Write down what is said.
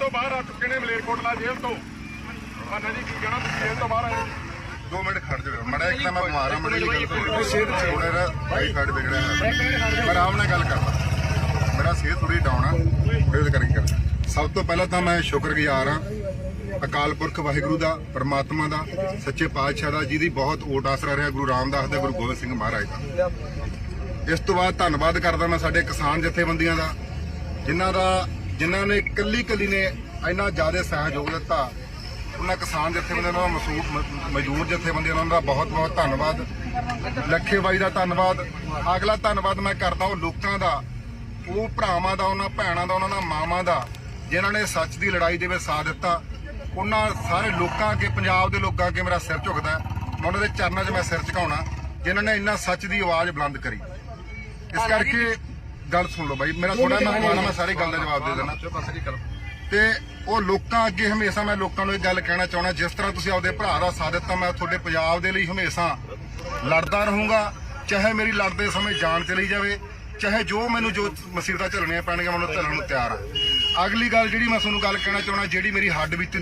ਤੋਂ ਆ ਨਹੀਂ ਕੀ ਕਹਿਣਾ ਤੁਸੀਂ ਇਹ ਤੋਂ ਬਾਹਰ ਆਏ ਦੋ ਮਿੰਟ ਖੜ ਜਾਓ। ਮੜਾ ਇੱਕ ਤਾਂ ਮੈਂ ਬਿਮਾਰ ਆ ਮੜੀ ਜੀ ਥੋੜਾ ਜਿਹਾ ਆਈ ਕਾਰਡ ਵਿਗੜਿਆ। ਮੈਂ ਆਰਾਮ ਨਾਲ ਗੱਲ ਕਰਦਾ। ਮੇਰਾ ਸਿਹਤ ਥੋੜੀ ਡਾਊਨ ਆ। ਉਹਦੇ ਕਰਕੇ ਕਰ ਸਭ ਤੋਂ ਪਹਿਲਾਂ ਤਾਂ ਮੈਂ ਸ਼ੁਕਰਗੁਜ਼ਾਰ ਆ ਅਕਾਲ ਪੁਰਖ ਵਾਹਿਗੁਰੂ ਦਾ ਪਰਮਾਤਮਾ ਦਾ ਸੱਚੇ ਪਾਤਸ਼ਾਹ ਦਾ ਜਿਹਦੀ ਬਹੁਤ ਓਟ ਆਸਰਾ ਰਿਹਾ ਗੁਰੂ ਰਾਮਦਾਸ ਦਾ ਗੁਰੂ ਗੋਬਿੰਦ ਸਿੰਘ ਮਹਾਰਾਜ ਦਾ। ਇਸ ਤੋਂ ਬਾਅਦ ਧੰਨਵਾਦ ਕਰਦਾ ਮੈਂ ਸਾਡੇ ਕਿਸਾਨ ਜਥੇਬੰਦੀਆਂ ਦਾ ਜਿਨ੍ਹਾਂ ਦਾ ਜਿਨ੍ਹਾਂ ਨੇ ਕੱਲੀ ਕੱਲੀ ਨੇ ਇੰਨਾ ਜ਼ਿਆਦਾ ਸਹਿਯੋਗ ਦਿੱਤਾ ਉਹਨਾਂ ਕਿਸਾਨ ਜਥੇਬੰਦੀਆਂ ਦਾ ਮਸੂਦ ਮਜ਼ਦੂਰ ਜਥੇਬੰਦੀਆਂ ਦਾ ਉਹਨਾਂ ਦਾ ਬਹੁਤ ਬਹੁਤ ਧੰਨਵਾਦ। ਲੱਖੇ ਬਾਈ ਦਾ ਧੰਨਵਾਦ। ਅਗਲਾ ਧੰਨਵਾਦ ਮੈਂ ਕਰਦਾ ਉਹ ਲੋਕਾਂ ਦਾ ਉਹ ਭਰਾਵਾਂ ਦਾ ਉਹਨਾਂ ਭੈਣਾਂ ਦਾ ਉਹਨਾਂ ਦਾ ਮਾਵਾਂ ਦਾ ਜਿਨ੍ਹਾਂ ਨੇ ਸੱਚ ਦੀ ਲੜਾਈ ਦੇ ਵਿੱਚ ਸਾਥ ਦਿੱਤਾ। ਉਹਨਾਂ ਸਾਰੇ ਲੋਕਾਂ ਅੱਗੇ ਪੰਜਾਬ ਦੇ ਲੋਕਾਂ ਅੱਗੇ ਮੇਰਾ ਸਿਰ ਝੁਕਦਾ। ਮੈਂ ਉਹਨਾਂ ਦੇ ਚਰਨਾਂ 'ਚ ਮੈਂ ਸਿਰ ਝੁਕਾਉਣਾ ਜਿਨ੍ਹਾਂ ਨੇ ਇੰਨਾ ਸੱਚ ਦੀ ਆਵਾਜ਼ ਬੁਲੰਦ ਕਰੀ। ਇਸ ਕਰਕੇ ਗੱਲ ਸੁਣ ਲਓ ਬਾਈ ਮੇਰਾ ਥੋੜਾ ਆ, ਮੈਂ ਸਾਰੀ ਗੱਲ ਦਾ ਜਵਾਬ ਦੇ ਦੇਣਾ। ਤੇ ਉਹ ਲੋਕਾਂ ਅੱਗੇ ਹਮੇਸ਼ਾ ਮੈਂ ਲੋਕਾਂ ਨੂੰ ਇਹ ਗੱਲ ਕਹਿਣਾ ਚਾਹਣਾ ਜਿਸ ਤਰ੍ਹਾਂ ਤੁਸੀਂ ਆਪਦੇ ਭਰਾ ਦਾ ਸਾਥ ਦਿੱਤਾ ਮੈਂ ਤੁਹਾਡੇ ਪੰਜਾਬ ਦੇ ਲਈ ਹਮੇਸ਼ਾ ਲੜਦਾ ਰਹੂੰਗਾ ਚਾਹੇ ਮੇਰੀ ਲੜਦੇ ਸਮੇਂ ਜਾਨ ਚਲੀ ਜਾਵੇ ਚਾਹੇ ਜੋ ਮੈਨੂੰ ਜੋ ਮੁਸੀਬਤਾਂ ਝੱਲਣੀਆਂ ਪੈਣਗੀਆਂ ਮੈਨੂੰ ਝੱਲਣ ਨੂੰ ਤਿਆਰ ਆ ਅਗਲੀ ਗੱਲ ਜਿਹੜੀ ਮੈਂ ਤੁਹਾਨੂੰ ਗੱਲ ਕਹਿਣਾ ਚਾਹਣਾ ਜਿਹੜੀ ਮੇਰੀ ਹੱਡ ਵਿੱਚ